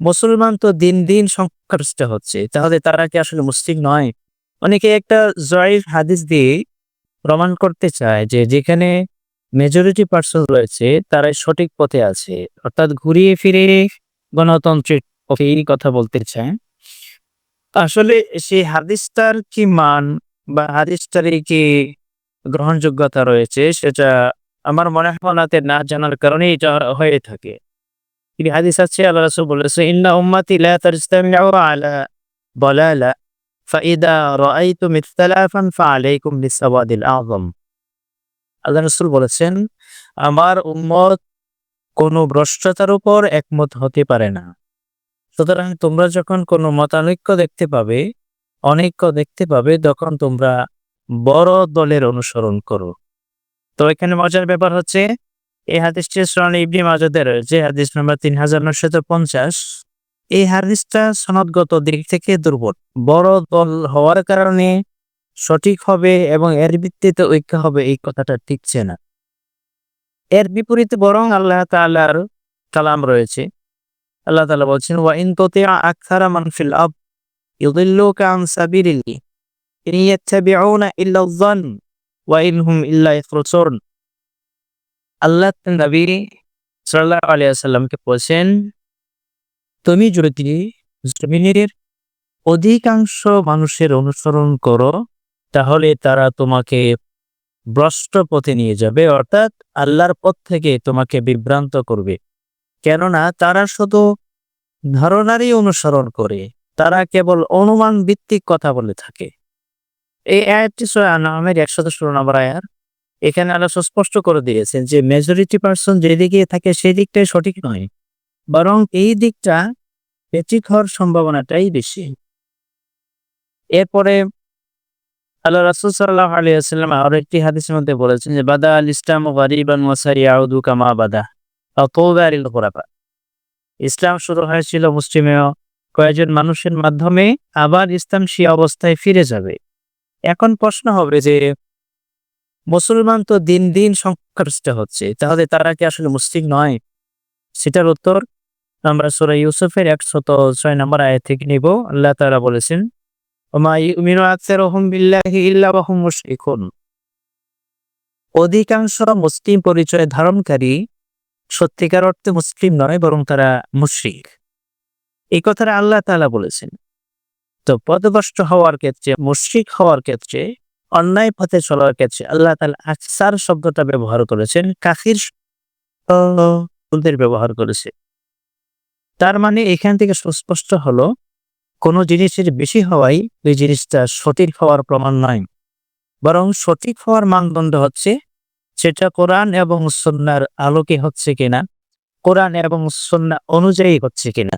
মুসলমান তো দিন দিন সংখ্যাগরিষ্ঠ হচ্ছে, তাহলে তারা কি আসলে মুসলিম নয়? অনেকে একটা জয়ের হাদিস দিয়ে প্রমাণ করতে চায় যে যেখানে মেজরিটি পার্সন রয়েছে, তারাই সঠিক পথে আছে। অর্থাৎ ঘুরিয়ে ফিরে গণতন্ত্রের পক্ষেই কথা বলতে চায়। আসলে সেই হাদিসটার কি মান বা হাদিসটার কি গ্রহণযোগ্যতা রয়েছে, সেটা আমার মনে হয় না জানার কারণে এটা হয়ে থাকে। তিনি হাদিস আছে আল্লাহ রাসূল বলেছে ইন্না উম্মতি লা তাজতামিউ আলা ফাইদা রাআইতুম আযম আল্লাহ বলেছেন আমার উম্মত কোনো ভ্রষ্টতার উপর একমত হতে পারে না। সুতরাং তোমরা যখন কোনো মতানৈক্য দেখতে পাবে, অনৈক্য দেখতে পাবে, তখন তোমরা বড় দলের অনুসরণ করো। তো এখানে মজার ব্যাপার হচ্ছে এই হাদিসটি সুনান ইবনি মাজাদের রয়েছে হাদিস নম্বর তিন হাজার নশত পঞ্চাশ। এই হাদিসটা সনদগত দিক থেকে দুর্বল। বড় দল হওয়ার কারণে সঠিক হবে এবং এর ভিত্তিতে ঐক্য হবে এই কথাটা ঠিকছে না। এর বিপরীতে বরং আল্লাহ তাআলার কালাম রয়েছে। আল্লাহ তাআলা বলছেন, ওয়া ইন তুতিআ আকসারা মান ফিল আব ইউদিল্লুকা আন সাবিলিল্লাহ, ইন ইয়াত্তাবিউনা ইল্লা যন ওয়া ইন হুম ইল্লা ইয়াখরুসুন আল্লাহ নবী ওয়াসাল্লামকে বলছেন, তুমি যদি জমিনের অধিকাংশ মানুষের অনুসরণ করো, তাহলে তারা তোমাকে ভ্রষ্ট পথে নিয়ে যাবে, অর্থাৎ আল্লাহর পথ থেকে তোমাকে বিভ্রান্ত করবে। কেননা তারা শুধু ধারণারই অনুসরণ করে, তারা কেবল অনুমান ভিত্তিক কথা বলে থাকে। এই আয়াতটি সূরা আনামের একশত ষোলো নম্বর আয়াত। এখানে আল্লাহ সুস্পষ্ট করে দিয়েছেন যে মেজরিটি পার্সন যেদিকে থাকে সেই দিকটাই সঠিক নয়। বরং এই দিকটা বেঠিক হওয়ার সম্ভাবনাটাই বেশি। এরপরে আল্লাহ রাসূল সাল্লাল্লাহু আলাইহি ওয়াসাল্লাম আর একটি হাদিসের মধ্যে বলেছেন যে, বাদা আল ইসলাম গরিবান ওয়া সাইয়াউদু কামা বাদা আতুবারিল গুরাবা ইসলাম শুরু হয়েছিল মুসলিমেও কয়েকজন মানুষের মাধ্যমে, আবার ইসলাম সে অবস্থায় ফিরে যাবে। এখন প্রশ্ন হবে যে মুসলমান তো দিন দিন সংখ্যাগরিষ্ঠ হচ্ছে। তাহলে তারা কি আসলে মুসলিম নয়? সেটার উত্তর আমরা সূরা ইউসুফের একশত ছয় নম্বর আয় থেকে নিব। আল্লাহ তাআলা বলেছেন অধিকাংশ মুসলিম পরিচয় ধারণকারী সত্যিকার অর্থে মুসলিম নয়, বরং তারা মুশরিক। এই কথাটা আল্লাহ তাআলা বলেছেন। তো পদভ্রষ্ট হওয়ার ক্ষেত্রে, মুশরিক হওয়ার ক্ষেত্রে অন্যায় পথে চলার ক্ষেত্রে আল্লাহ তালা আকসার শব্দটা ব্যবহার করেছেন শব্দের ব্যবহার করেছে। তার মানে এখান থেকে সুস্পষ্ট হলো, কোনো জিনিসের বেশি হওয়াই ওই জিনিসটা সঠিক হওয়ার প্রমাণ নয়। বরং সঠিক হওয়ার মানদণ্ড হচ্ছে, সেটা কোরআন এবং সন্ন্যার আলোকে হচ্ছে কিনা, কোরআন এবং সন্না অনুযায়ী হচ্ছে কিনা।